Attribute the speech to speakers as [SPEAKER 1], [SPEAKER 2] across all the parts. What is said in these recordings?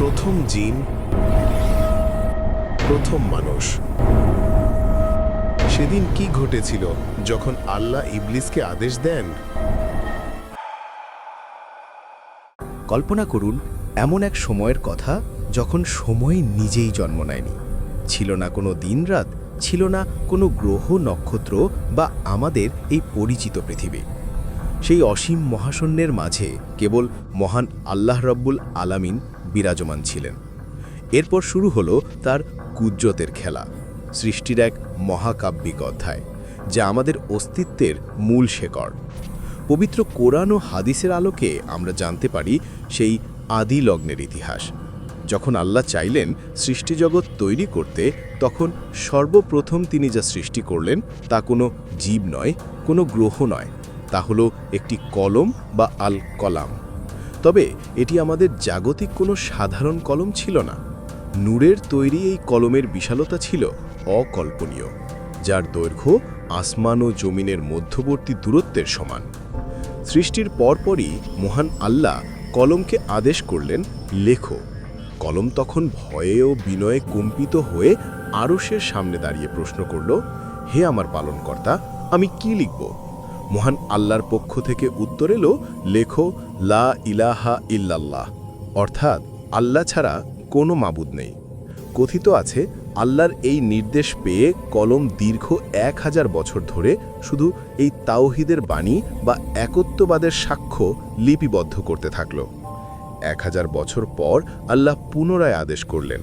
[SPEAKER 1] প্রথম জিন, প্রথম মানুষ। সেদিন কি ঘটেছিল যখন আল্লাহ ইবলিসকে আদেশ দেন?
[SPEAKER 2] কল্পনা করুন, এমন এক সময়ের কথা যখন সময় নিজেই জন্ম নেয়নি। ছিল না কোনো দিনরাত, ছিল না কোনো গ্রহ, নক্ষত্র বা আমাদের এই পরিচিত পৃথিবী। সেই অসীম মহাশূন্যের মাঝে কেবল মহান আল্লাহ রব্বুল আলামিন বিরাজমান ছিলেন। এরপর শুরু হলো তার কুজ্জতের খেলা, সৃষ্টির এক মহাকাব্যিক অধ্যায়, যা আমাদের অস্তিত্বের মূল শেকড়। পবিত্র কোরআন ও হাদিসের আলোকে আমরা জানতে পারি সেই আদি লগ্নের ইতিহাস। যখন আল্লাহ চাইলেন সৃষ্টিজগৎ তৈরি করতে, তখন সর্বপ্রথম তিনি যা সৃষ্টি করলেন তা কোনো জীব নয়, কোনো গ্রহ নয়। তা হলো একটি কলম বা আল কলাম তবে এটি আমাদের জাগতিক কোনো সাধারণ কলম ছিল না। নূরের তৈরি এই কলমের বিশালতা ছিল অকল্পনীয়, যার দৈর্ঘ্য আসমান ও জমিনের মধ্যবর্তী দূরত্বের সমান। সৃষ্টির পরপরই মহান আল্লাহ কলমকে আদেশ করলেন, লেখো। কলম তখন ভয়ে ও বিনয়ে কম্পিত হয়ে আরশের সামনে দাঁড়িয়ে প্রশ্ন করল, হে আমার পালনকর্তা, আমি কি লিখব? মহান আল্লাহর পক্ষ থেকে উত্তর এলো, লেখো, লা ইলাহা ইল্লাল্লাহ। অর্থাৎ আল্লাহ ছাড়া কোনো মাবুদ নেই। কথিত আছে, আল্লাহর এই নির্দেশ পেয়ে কলম দীর্ঘ এক হাজার বছর ধরে শুধু এই তাওহিদের বাণী বা একত্ববাদের সাক্ষ্য লিপিবদ্ধ করতে থাকল। এক হাজার বছর পর আল্লাহ পুনরায় আদেশ করলেন।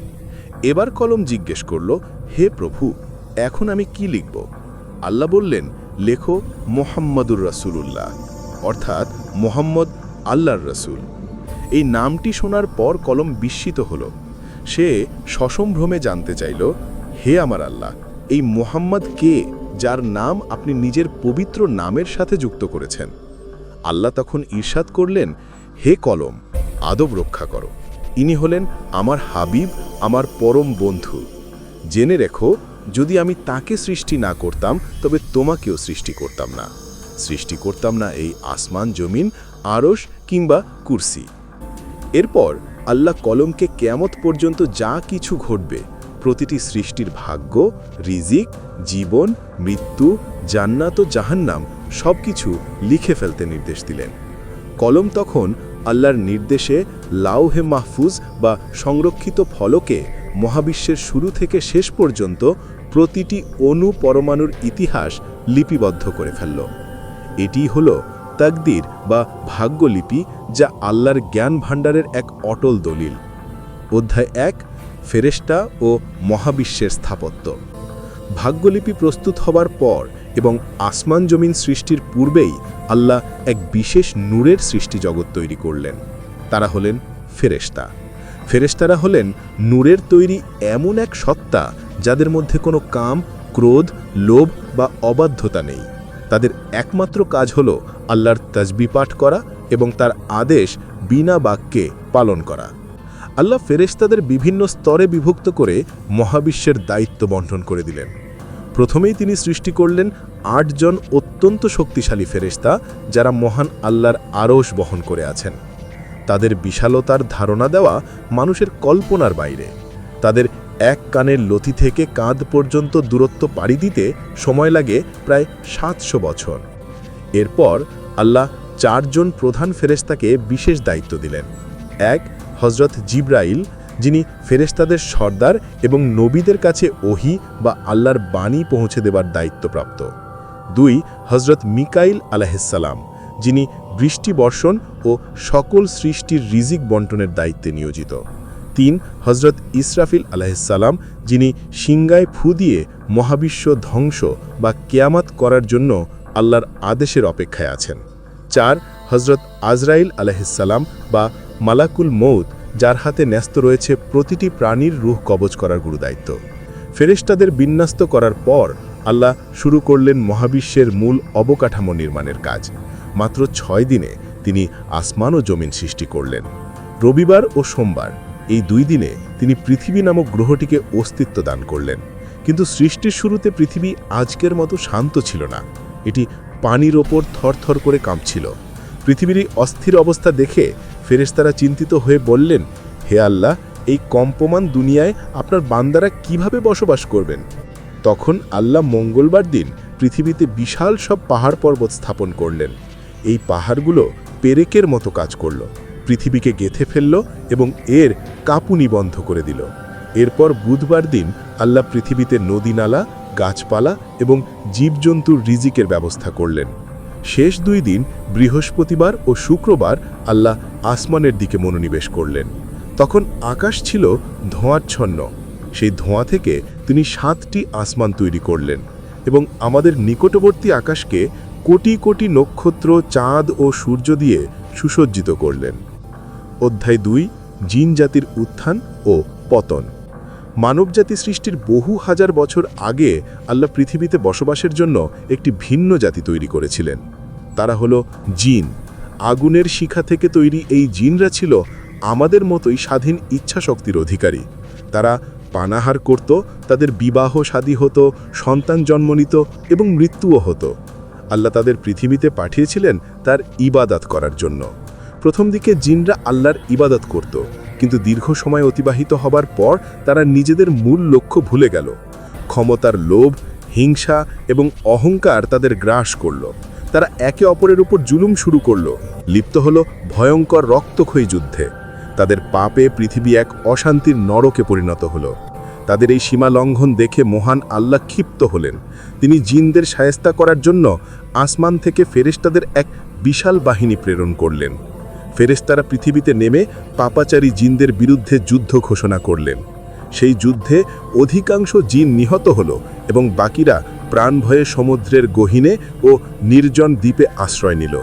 [SPEAKER 2] এবার কলম জিজ্ঞেস করল, হে প্রভু, এখন আমি কি লিখব? আল্লাহ বললেন লেখো মোহাম্মদুর রাসূলুল্লাহ, অর্থাৎ মোহাম্মদ আল্লাহর রসুল। এই নামটি শোনার পর কলম বিস্মিত হল। সে সসম্ভ্রমে জানতে চাইল, হে আমার আল্লাহ, এই মোহাম্মদ কে যার নাম আপনি নিজের পবিত্র নামের সাথে যুক্ত করেছেন? আল্লাহ তখন ঈর্ষাদ করলেন, হে কলম, আদব রক্ষা করো। ইনি হলেন আমার হাবিব, আমার পরম বন্ধু। জেনে রেখো যদি আমি তাকে সৃষ্টি না করতাম, তবে তোমাকেও সৃষ্টি করতাম না। সৃষ্টি করতাম না এই আসমান, জমিন, আরশ কিংবা কুরসি। এরপর আল্লাহ কলমকে কেয়ামত পর্যন্ত যা কিছু ঘটবে, প্রতিটি সৃষ্টির ভাগ্য, রিজিক, জীবন, মৃত্যু, জান্নাত ও জাহান্নাম সব কিছু লিখে ফেলতে নির্দেশ দিলেন। কলম তখন আল্লাহর নির্দেশে লাউহে মাহফুজ বা সংরক্ষিত ফলকে মহাবিশ্বের শুরু থেকে শেষ পর্যন্ত প্রতিটি অণু পরমাণুর ইতিহাস লিপিবদ্ধ করে ফেলল। এটি হলো তাকদির বা ভাগ্যলিপি যা আল্লাহর জ্ঞান ভাণ্ডারের এক অটল দলিল। অধ্যায় এক ফেরেস্টা ও মহাবিশ্বের স্থাপত্য। ভাগ্যলিপি প্রস্তুত হবার পর এবং আসমান জমিন সৃষ্টির পূর্বেই আল্লাহ এক বিশেষ নূরের সৃষ্টি জগৎ তৈরি করলেন। তারা হলেন ফেরেশতা। ফেরেশতারা হলেন নূরের তৈরি এমন এক সত্তা যাদের মধ্যে কোনো কাম, ক্রোধ, লোভ বা অবাধ্যতা নেই। তাদের একমাত্র কাজ হল আল্লাহর তসবি পাঠ করা এবং তার আদেশ বিনা বাক্যে পালন করা। আল্লাহ ফেরেশতাদের বিভিন্ন স্তরে বিভক্ত করে মহাবিশ্বের দায়িত্ব বন্টন করে দিলেন। প্রথমেই তিনি সৃষ্টি করলেন আটজন অত্যন্ত শক্তিশালী ফেরেশতা যারা মহান আল্লাহর আরশ বহন করে আছেন। তাদের বিশালতার ধারণা দেওয়া মানুষের কল্পনার বাইরে। তাদের এক কানের লতি থেকে কাঁধ পর্যন্ত দূরত্ব পাড়ি দিতে সময় লাগে প্রায় সাতশো বছর। এরপর আল্লাহ চারজন প্রধান ফেরেশতাকে বিশেষ দায়িত্ব দিলেন। এক হজরত জিব্রাইল, যিনি ফেরেশতাদের সর্দার এবং নবীদের কাছে ওহি বা আল্লাহর বাণী পৌঁছে দেবার দায়িত্বপ্রাপ্ত। দুই হজরত মিকাইল আলাহিসাল্লাম যিনি বৃষ্টি বর্ষণ ও সকল সৃষ্টির রিজিক বন্টনের দায়িত্বে নিয়োজিত। তিন হজরত ইসরাফিল আলাহিসাল্লাম যিনি সিংগায় ফু দিয়ে মহাবিশ্ব ধ্বংস বা কেয়ামাত করার জন্য আল্লাহর আদেশের অপেক্ষায় আছেন। চার হজরত আজরাইল আলাহিসাল্লাম বা মালাকুল মৌত যার হাতে ন্যস্ত রয়েছে প্রতিটি প্রাণীর রুহ কবজ করার গুরুদায়িত্ব। ফেরেশতাদের বিন্যস্ত করার পর আল্লাহ শুরু করলেন মহাবিশ্বের মূল অবকাঠামো নির্মাণের কাজ। মাত্র ছয় দিনে তিনি আসমান ও জমিন সৃষ্টি করলেন। রবিবার ও সোমবার এই দুই দিনে তিনি পৃথিবী নামক গ্রহটিকে অস্তিত্ব দান করলেন। কিন্তু সৃষ্টির শুরুতে পৃথিবী আজকের মতো শান্ত ছিল না। এটি পানির ওপর থরথর করে কাঁপছিল। পৃথিবীর অস্থির অবস্থা দেখে ফেরেশতারা চিন্তিত হয়ে বললেন, হে আল্লাহ, এই কম্পমান দুনিয়ায় আপনার বান্দারা কীভাবে বসবাস করবেন? তখন আল্লাহ মঙ্গলবার দিন পৃথিবীতে বিশাল সব পাহাড় পর্বত স্থাপন করলেন। এই পাহাড়গুলো পেরেকের মতো কাজ করল। পৃথিবীকে গেথে ফেলল এবং এর কাঁপুনি বন্ধ করে দিল। এরপর বুধবার দিন আল্লাহ পৃথিবীতে নদীনালা, গাছপালা এবং জীবজন্তুর রিজিকের ব্যবস্থা করলেন। শেষ দুই দিন, বৃহস্পতিবার ও শুক্রবার আল্লাহ আসমানের দিকে মনোনিবেশ করলেন। তখন আকাশ ছিল ধোঁয়াচ্ছন্ন। সেই ধোঁয়া থেকে তিনি সাতটি আসমান তৈরি করলেন এবং আমাদের নিকটবর্তী আকাশকে কোটি কোটি নক্ষত্র, চাঁদ ও সূর্য দিয়ে সুসজ্জিত করলেন। অধ্যায় দুই, জিন জাতির উত্থান ও পতন। মানবজাতি সৃষ্টির বহু হাজার বছর আগে আল্লাহ পৃথিবীতে বসবাসের জন্য একটি ভিন্ন জাতি তৈরি করেছিলেন। তারা হলো জিন। আগুনের শিখা থেকে তৈরি এই জিনরা ছিল আমাদের মতোই স্বাধীন ইচ্ছা শক্তির অধিকারী। তারা পানাহার করত, তাদের বিবাহ শাদী হতো, সন্তান জন্ম নিত এবং মৃত্যুও হতো। আল্লাহ তাদের পৃথিবীতে পাঠিয়েছিলেন তার ইবাদাত করার জন্য। প্রথম দিকে জিনরা আল্লাহর ইবাদত করত, কিন্তু দীর্ঘ সময় অতিবাহিত হবার পর তারা নিজেদের মূল লক্ষ্য ভুলে গেল। ক্ষমতার লোভ, হিংসা এবং অহংকার তাদের গ্রাস করল। তারা একে অপরের উপর জুলুম শুরু করল। লিপ্ত হল ভয়ঙ্কর রক্তক্ষয়ী যুদ্ধে। তাদের পাপে পৃথিবী এক অশান্তির নরকে পরিণত হলো। তাদের এই সীমা লঙ্ঘন দেখে মহান আল্লাহ ক্ষিপ্ত হলেন। তিনি জিনদের সায়স্তা করার জন্য আসমান থেকে ফেরেশতাদের এক বিশাল বাহিনী প্রেরণ করলেন। ফেরেশতারা পৃথিবীতে নেমে পাপাচারী জিনদের বিরুদ্ধে যুদ্ধ ঘোষণা করলেন। সেই যুদ্ধে অধিকাংশ জিন নিহত হল এবং বাকিরা প্রাণ ভয়ে সমুদ্রের গহীনে ও নির্জন দ্বীপে আশ্রয় নিল।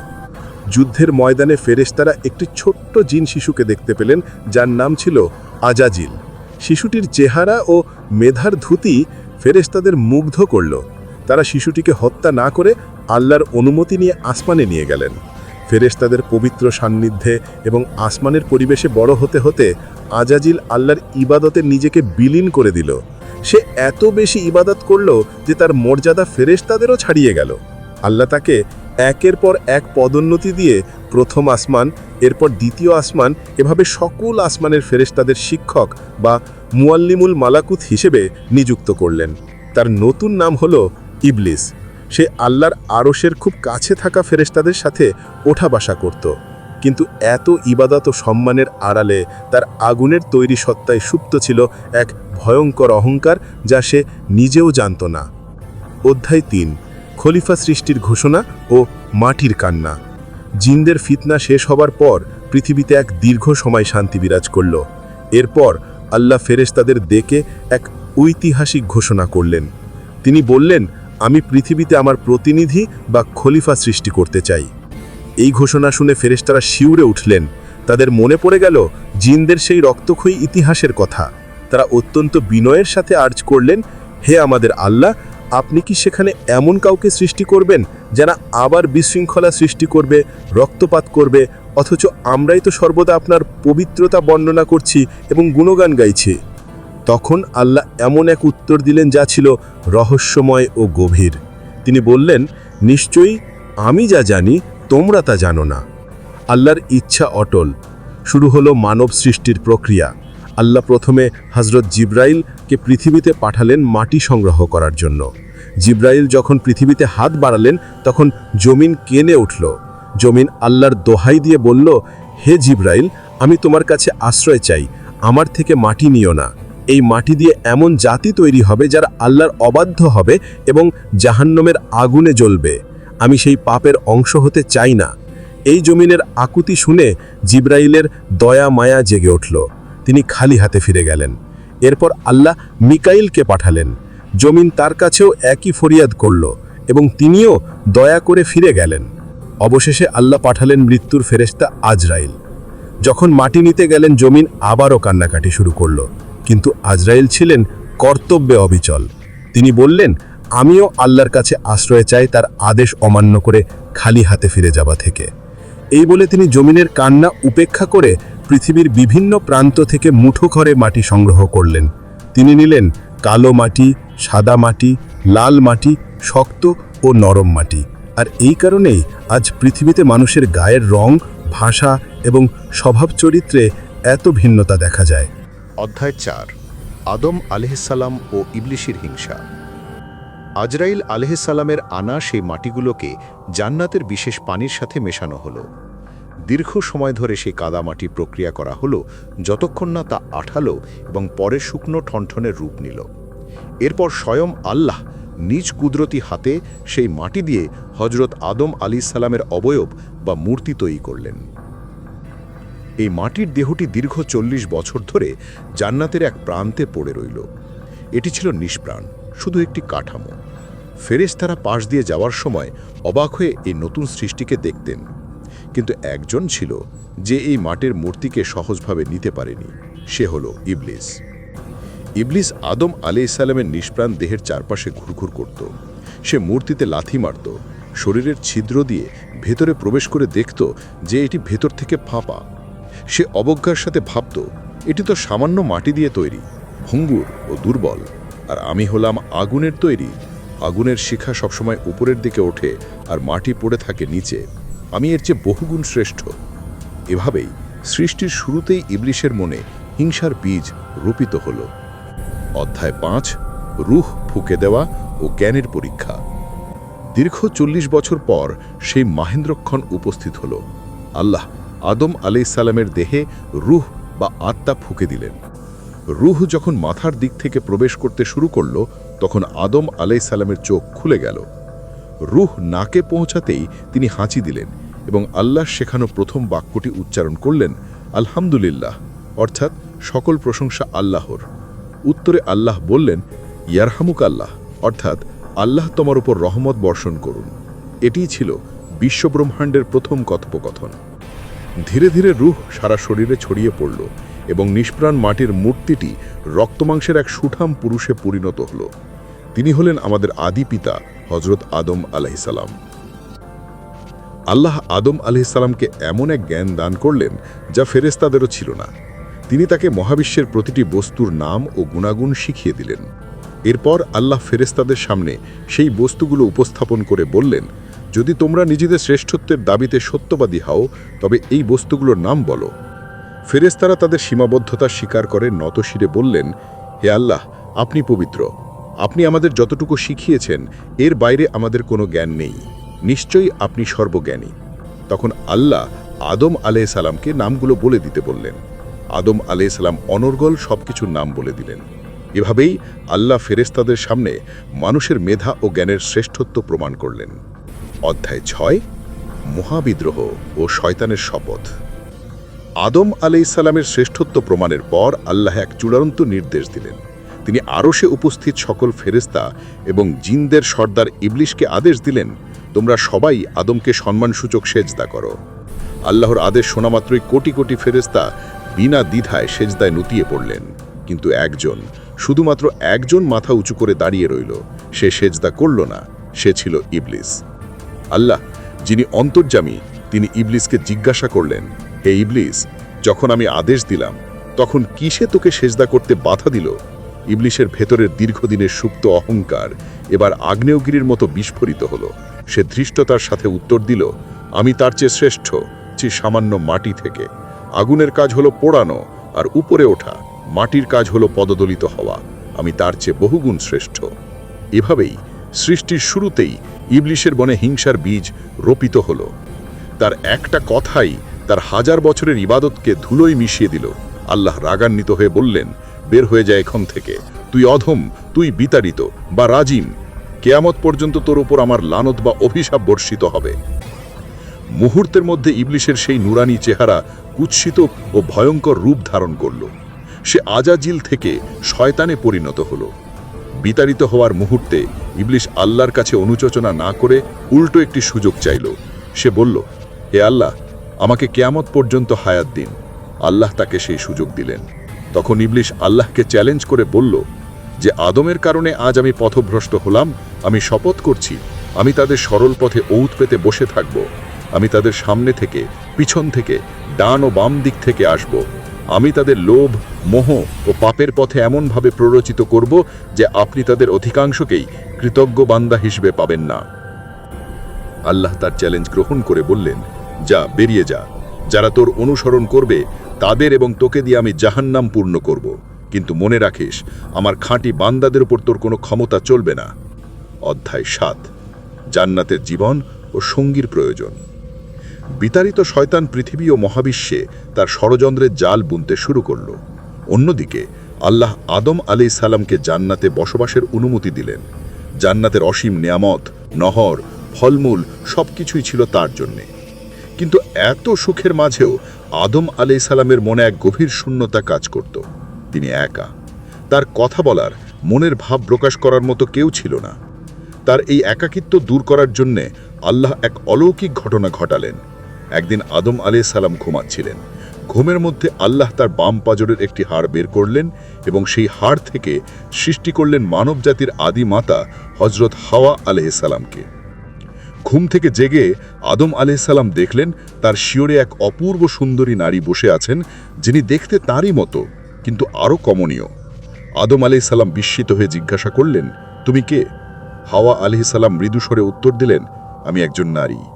[SPEAKER 2] যুদ্ধের ময়দানে ফেরেশতারা একটি ছোট্ট জিন শিশুকে দেখতে পেলেন, যার নাম ছিল আজাজিল। শিশুটির চেহারা ও মেধার ধুতি ফেরেশতাদের মুগ্ধ করল। তারা শিশুটিকে হত্যা না করে আল্লাহর অনুমতি নিয়ে আসমানে নিয়ে গেলেন। ফেরেশতাদের পবিত্র সান্নিধ্যে এবং আসমানের পরিবেশে বড় হতে হতে আজাজিল আল্লাহর ইবাদতে নিজেকে বিলীন করে দিল। সে এত বেশি ইবাদত করল যে তার মর্যাদা ফেরেশতাদেরও ছাড়িয়ে গেল। আল্লাহ তাকে একের পর এক পদোন্নতি দিয়ে প্রথম আসমান, এরপর দ্বিতীয় আসমান এভাবে সকল আসমানের ফেরেশতাদের শিক্ষক বা মুয়াল্লিমুল মালাকুত হিসেবে নিযুক্ত করলেন। তার নতুন নাম হলো ইবলিস। সে আল্লাহর আরশের খুব কাছে থাকা ফেরেশতাদের সাথে ওঠা বাসা করত। কিন্তু এত ইবাদত সম্মানের আড়ালে তার আগুনের তৈরি সত্তায় সুপ্ত ছিল এক ভয়ঙ্কর অহংকার যা সে নিজেও জানত না। অধ্যায় তিন, খলিফা সৃষ্টির ঘোষণা ও মাটির কান্না। জিনদের ফিতনা শেষ হবার পর পৃথিবীতে এক দীর্ঘ সময় শান্তি বিরাজ করল। এরপর আল্লাহ ফেরেশতাদের ডেকে এক ঐতিহাসিক ঘোষণা করলেন। তিনি বললেন আমি পৃথিবীতে আমার প্রতিনিধি বা খলিফা সৃষ্টি করতে চাই। এই ঘোষণা শুনে ফেরেশতারা শিউরে উঠলেন। তাদের মনে পড়ে গেল, জিনদের সেই রক্তক্ষয়ী ইতিহাসের কথা। তারা অত্যন্ত বিনয়ের সাথে আর্জ করলেন, হে আমাদের আল্লাহ, আপনি কি সেখানে এমন কাউকে সৃষ্টি করবেন যারা আবার বিশৃঙ্খলা সৃষ্টি করবে, রক্তপাত করবে, অথচ আমরাই তো সর্বদা আপনার পবিত্রতা বর্ণনা করছি এবং গুণগান গাইছি? তখন আল্লাহ এমন এক উত্তর দিলেন যা ছিল রহস্যময় ও গভীর। তিনি বললেন, নিশ্চয়ই আমি যা জানি, তোমরা তা জানো না। আল্লাহর ইচ্ছা অটল। শুরু হলো মানব সৃষ্টির প্রক্রিয়া। আল্লাহ প্রথমে হজরত জিব্রাইলকে পৃথিবীতে পাঠালেন মাটি সংগ্রহ করার জন্য। জিব্রাইল যখন পৃথিবীতে হাত বাড়ালেন, তখন জমিন কেনে উঠল। জমিন আল্লাহর দোহাই দিয়ে বলল, হে জিব্রাইল, আমি তোমার কাছে আশ্রয় চাই। আমার থেকে মাটি নিও না। এই মাটি দিয়ে এমন জাতি তৈরি হবে যারা আল্লাহর অবাধ্য হবে এবং জাহান্নমের আগুনে জ্বলবে। আমি সেই পাপের অংশ হতে চাই না। এই জমিনের আকুতি শুনে জিব্রাইলের দয়া মায়া জেগে উঠল। তিনি খালি হাতে ফিরে গেলেন। এরপর আল্লাহ মিকাইলকে পাঠালেন। জমিন তার কাছেও একই ফরিয়াদ করল এবং তিনিও দয়া করে ফিরে গেলেন। অবশেষে আল্লাহ পাঠালেন মৃত্যুর ফেরেশতা আজরাইল। যখন মাটি নিতে গেলেন, জমিন আবারও কান্নাকাটি শুরু করল। কিন্তু আজরাইল ছিলেন কর্তব্যে অবিচল। তিনি বললেন, আমিও আল্লাহর কাছে আশ্রয় চাই, তার আদেশ অমান্য করে খালি হাতে ফিরে যাওয়া থেকে। এই বলে তিনি জমিনের কান্না উপেক্ষা করে পৃথিবীর বিভিন্ন প্রান্ত থেকে মুঠো ঘরে মাটি সংগ্রহ করলেন। তিনি নিলেন কালো মাটি, সাদা মাটি, লাল মাটি, শক্ত ও নরম মাটি। আর এই কারণেই আজ পৃথিবীতে মানুষের গায়ের রং, ভাষা এবং স্বভাব চরিত্রে
[SPEAKER 3] এত ভিন্নতা দেখা যায়।
[SPEAKER 2] অধ্যায় চার, আদম আলহিসাল্লাম ও ইবলিশির হিংসা। আজরাইল আলহিসাল্লামের আনা সেই মাটিগুলোকে জান্নাতের বিশেষ পানির সাথে মেশানো হলো। দীর্ঘ সময় ধরে সেই কাদামাটি প্রক্রিয়া করা হলো, যতক্ষণ না তা আঠালো এবং পরে শুকনো ঠনঠনের রূপ নিল। এরপর স্বয়ং আল্লাহ নিজ কুদরতি হাতে সেই মাটি দিয়ে হজরত আদম আলী সালামের অবয়ব বা মূর্তি তৈরি করলেন। এই মাটির দেহটি দীর্ঘ চল্লিশ বছর ধরে জান্নাতের এক প্রান্তে পড়ে রইল। এটি ছিল নিষ্প্রাণ, শুধু একটি কাঠামো। ফেরেশতারা পাশ দিয়ে যাওয়ার সময় অবাক হয়ে এই নতুন সৃষ্টিকে দেখতেন। কিন্তু একজন ছিল যে এই মাটির মূর্তিকে সহজভাবে নিতে পারেনি, সে হলো ইবলিস। ইবলিস আদম আলি ইসালামের নিষ্প্রাণ দেহের চারপাশে ঘুরঘুর করত। সে মূর্তিতে লাথি মারত, শরীরের ছিদ্র দিয়ে ভেতরে প্রবেশ করে দেখত যে এটি ভেতর থেকে ফাঁপা। সে অবজ্ঞার সাথে ভাবত, এটি তো সামান্য মাটি দিয়ে তৈরি, ভঙ্গুর ও দুর্বল। আর আমি হলাম আগুনের তৈরি। আগুনের শিখা সবসময় উপরের দিকে ওঠে আর মাটি পড়ে থাকে নিচে। আমি এর চেয়ে বহুগুণ শ্রেষ্ঠ। এভাবেই সৃষ্টির শুরুতেই ইবলিশের মনে হিংসার বীজ রোপিত হল। অধ্যায় পাঁচ, রুহ ফুকে দেওয়া ও জ্ঞানের পরীক্ষা। দীর্ঘ চল্লিশ বছর পর সেই মাহেন্দ্রক্ষণ উপস্থিত হল। আল্লাহ আদম আলাই সালামের দেহে রুহ বা আত্মা ফুঁকে দিলেন। রুহ যখন মাথার দিক থেকে প্রবেশ করতে শুরু করল, তখন আদম আলাই সালামের চোখ খুলে গেল। রুহ নাকে পৌঁছাতেই তিনি হাঁচি দিলেন এবং আল্লাহ শেখানো প্রথম বাক্যটি উচ্চারণ করলেন, আলহামদুলিল্লাহ। অর্থাৎ সকল প্রশংসা আল্লাহর। উত্তরে আল্লাহ বললেন, ইয়ারহামুক আল্লাহ। অর্থাৎ আল্লাহ তোমার উপর রহমত বর্ষণ করুন। এটিই ছিল বিশ্বব্রহ্মাণ্ডের প্রথম কথোপকথন। ধীরে ধীরে রুহ সারা শরীরে ছড়িয়ে পড়ল এবং নিষ্প্রাণ মাটির মূর্তিটি রক্তমাংসের এক সুঠাম পুরুষে পরিণত হল। তিনি হলেন আমাদের আদি পিতা হজরত আদম আলাইসালাম আল্লাহ আদম আলাইসালামকে এমন এক জ্ঞান দান করলেন যা ফেরেস্তাদেরও ছিল না। তিনি তাকে মহাবিশ্বের প্রতিটি বস্তুর নাম ও গুণাগুণ শিখিয়ে দিলেন। এরপর আল্লাহ ফেরেস্তাদের সামনে সেই বস্তুগুলো উপস্থাপন করে বললেন যদি তোমরা নিজেদের শ্রেষ্ঠত্বের দাবিতে সত্যবাদী হও, তবে এই বস্তুগুলোর নাম বলো। ফেরেস্তারা তাদের সীমাবদ্ধতা স্বীকার করে নতশিরে বললেন, হে আল্লাহ, আপনি পবিত্র। আপনি আমাদের যতটুকু শিখিয়েছেন, এর বাইরে আমাদের কোনো জ্ঞান নেই। নিশ্চয়ই আপনি সর্বজ্ঞানী। তখন আল্লাহ আদম আলাহ সালামকে নামগুলো বলে দিতে বললেন। আদম আলাহ সালাম অনর্গল সবকিছুর নাম বলে দিলেন। এভাবেই আল্লাহ ফেরেস্তাদের সামনে মানুষের মেধা ও জ্ঞানের শ্রেষ্ঠত্ব প্রমাণ করলেন। অধ্যায় ছয়, মহাবিদ্রোহ ও শয়তানের শপথ। আদম আলাই সালামের শ্রেষ্ঠত্ব প্রমাণের পর আল্লাহ এক চূড়ান্ত নির্দেশ দিলেন। তিনি আরশে উপস্থিত সকল ফেরেস্তা এবং জিনদের সর্দার ইবলিশকে আদেশ দিলেন, তোমরা সবাই আদমকে সম্মানসূচক সেজদা করো। আল্লাহর আদেশ শোনামাত্রই কোটি কোটি ফেরেস্তা বিনা দ্বিধায় সেজদায় নুতিয়ে পড়লেন। কিন্তু একজন, শুধুমাত্র একজন মাথা উঁচু করে দাঁড়িয়ে রইল। সে সেজদা করল না, সে ছিল ইবলিস। আল্লাহ, যিনি অন্তর্যামী, তিনি ইবলিসকে জিজ্ঞাসা করলেন, হে ইবলিস, যখন আমি আদেশ দিলাম, তখন কিসে তোকে সেজদা করতে বাধা দিল? ইবলিসের ভেতরের দীর্ঘদিনের সুপ্ত অহংকার এবার আগ্নেয়গিরির মতো বিস্ফোরিত হলো। সে ধৃষ্টতার সাথে উত্তর দিল, আমি তার চেয়ে শ্রেষ্ঠ চি সামান্য মাটি থেকে। আগুনের কাজ হলো পোড়ানো আর উপরে ওঠা। মাটির কাজ হলো পদদলিত হওয়া। আমি তার চেয়ে বহুগুণ শ্রেষ্ঠ। এভাবেই সৃষ্টির শুরুতেই ইবলিশের বনে হিংসার বীজ রোপিত হল। তার একটা কথাই তার হাজার বছরের ইবাদতকে ধুলোয় মিশিয়ে দিল। আল্লাহ রাগান্বিত হয়ে বললেন, বের হয়ে যায় এখন থেকে। তুই অধম, তুই বিতাড়িত বা রাজিম। কেয়ামত পর্যন্ত তোর উপর আমার লানত বা অভিশাপ বর্ষিত হবে। মুহূর্তের মধ্যে ইবলিশের সেই নুরানি চেহারা কুৎসিত ও ভয়ঙ্কর রূপ ধারণ করল। সে আজাজিল থেকে শয়তানে পরিণত হল। বিতাড়িত হওয়ার মুহূর্তে ইবলিশ আল্লাহর কাছে অনুচোচনা না করে উল্টো একটি সুযোগ চাইল। সে বলল, হে আল্লাহ, আমাকে কেয়ামত পর্যন্ত হায়াত দিন। আল্লাহ তাকে সেই সুযোগ দিলেন। তখন ইবলিশ আল্লাহকে চ্যালেঞ্জ করে বলল, যে আদমের কারণে আজ আমি পথভ্রষ্ট হলাম, আমি শপথ করছি, আমি তাদের সরল পথে ঔত পেতে বসে থাকব, আমি তাদের সামনে থেকে, পিছন থেকে, ডান ও বাম দিক থেকে আসব। আমি তাদের লোভ, মোহ ও পাপের পথে এমনভাবে প্ররোচিত করব যে আপনি তাদের অধিকাংশকেই কৃতজ্ঞ বান্দা হিসেবে পাবেন না। আল্লাহ তার চ্যালেঞ্জ গ্রহণ করে বললেন, যা, বেরিয়ে যা।
[SPEAKER 4] যারা তোর অনুসরণ করবে, তাদের এবং তোকে দিয়ে আমি জাহান্নাম পূর্ণ করব। কিন্তু মনে রাখিস, আমার খাঁটি বান্দাদের উপর তোর কোনো ক্ষমতা চলবে না। অধ্যায় সাত। জান্নাতের জীবন ও সঙ্গীর প্রয়োজন। বিতাড়িত শয়তান পৃথিবী ও মহাবিশ্বে তার ষড়যন্ত্রের জাল বুনতে শুরু করল। অন্যদিকে, আল্লাহ আদম আলি সালামকে জান্নাতে বসবাসের অনুমতি দিলেন। জান্নাতের অসীম নিয়ামত, নহর, ফলমূল সবকিছুই ছিল তার জন্যে। কিন্তু এত সুখের মাঝেও আদম আলি সালামের মনে এক গভীর শূন্যতা কাজ করত। তিনি একা। তার কথা বলার, মনের ভাব প্রকাশ করার মতো কেউ ছিল না। তার এই একাকিত্ব দূর করার জন্যে আল্লাহ এক অলৌকিক ঘটনা ঘটালেন। একদিন আদম আলি সালাম ঘুমাচ্ছিলেন। ঘুমের মধ্যে আল্লাহ তার বাম পাজরের একটি হাড় বের করলেন এবং সেই হাড় থেকে সৃষ্টি করলেন মানবজাতির আদি মাতা হজরত হাওয়া আলহিসাল্লামকে ঘুম থেকে জেগে আদম আলহিসাল্লাম দেখলেন তার শিওরে এক অপূর্ব সুন্দরী নারী বসে আছেন, যিনি দেখতে তারই মতো, কিন্তু আরও কমনীয়। আদম আলহিসাল্লাম বিস্মিত হয়ে জিজ্ঞাসা করলেন, তুমি কে? হাওয়া আলহিসাল্লাম মৃদুস্বরে উত্তর দিলেন, আমি একজন নারী।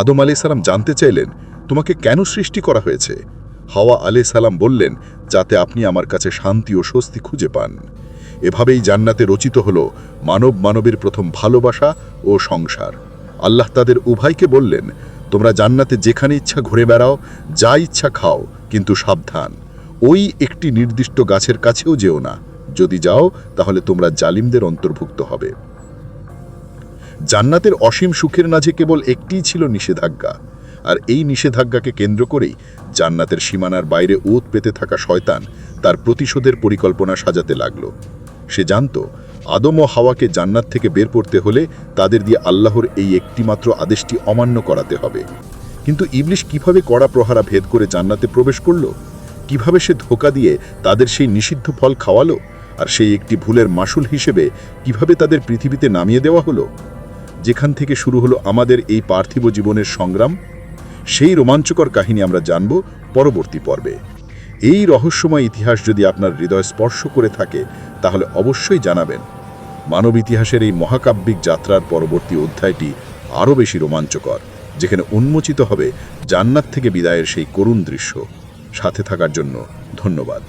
[SPEAKER 4] আদম আলহিসাল্লাম জানতে চাইলেন, তোমাকে কেন সৃষ্টি করা হয়েছে? হাওয়া আলি সালাম বললেন, যাতে আপনি আমার কাছে শান্তি ও স্বস্তি খুঁজে পান। এভাবেই জান্নাতে রচিত হল মানব মানবের প্রথম ভালোবাসা ও সংসার। আল্লাহ তাদের উভয়কে বললেন, তোমরা জান্নাতে যেখানে ইচ্ছা ঘুরে বেড়াও, যা ইচ্ছা খাও, কিন্তু সাবধান। ওই একটি নির্দিষ্ট গাছের কাছেও যেও না। যদি যাও, তাহলে তোমরা জালিমদের অন্তর্ভুক্ত হবে। জান্নাতের অসীম সুখের মাঝে কেবল একটিই ছিল নিষেধাজ্ঞা। আর এই নিষেধাজ্ঞাকে কেন্দ্র করেই জান্নাতের সীমানার বাইরে ওত পেতে থাকা শয়তান তার প্রতিশোধের পরিকল্পনা সাজাতে লাগল। সে জানত, আদম ও হাওয়াকে জান্নাত থেকে বের করতে হলে তাদের দিয়ে আল্লাহর এই একটিমাত্র আদেশটি অমান্য করাতে হবে। কিন্তু ইবলিশ কীভাবে কড়া প্রহারা ভেদ করে জান্নাতে প্রবেশ করল? কীভাবে সে ধোকা দিয়ে তাদের সেই নিষিদ্ধ ফল খাওয়ালো? আর সেই একটি ভুলের মাসুল হিসেবে কীভাবে তাদের পৃথিবীতে নামিয়ে দেওয়া হলো? যেখান থেকে শুরু হলো আমাদের এই পার্থিব জীবনের সংগ্রাম, সেই রোমাঞ্চকর কাহিনী আমরা জানব পরবর্তী পর্বে। এই রহস্যময় ইতিহাস যদি আপনার হৃদয় স্পর্শ করে থাকে, তাহলে অবশ্যই জানাবেন। মানব ইতিহাসের এই মহাকাব্যিক যাত্রার পরবর্তী অধ্যায়টি আরও বেশি রোমাঞ্চকর, যেখানে উন্মোচিত হবে জান্নাত থেকে বিদায়ের সেই করুণ দৃশ্য। সাথে থাকার জন্য ধন্যবাদ।